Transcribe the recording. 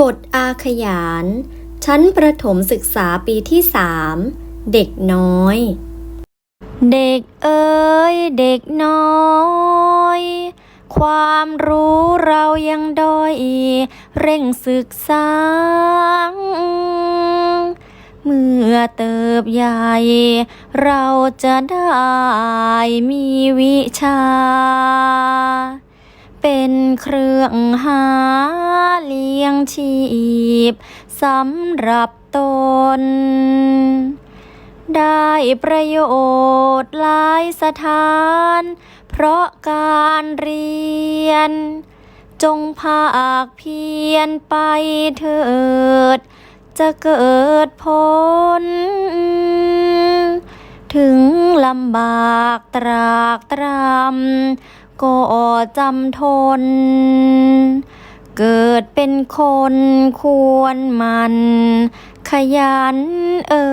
บทอาขยาน ชั้นประถมศึกษาปีที่สามเด็กน้อย เด็กเอ๋ยเด็กน้อย ความรู้เรายังด้อย เร่งศึกษา เมื่อเติบใหญ่ เราจะได้มีวิชา เครื่องหาเลี้ยงชีพสำหรับตน ได้ประโยชน์หลายสถาน เพราะการเรียน จงภาคเพียรไปเถิด จะเกิดผลถึงลำบากตรากตรำ ก็จำทน เกิดเป็นคนควรมัน ขยันเอ่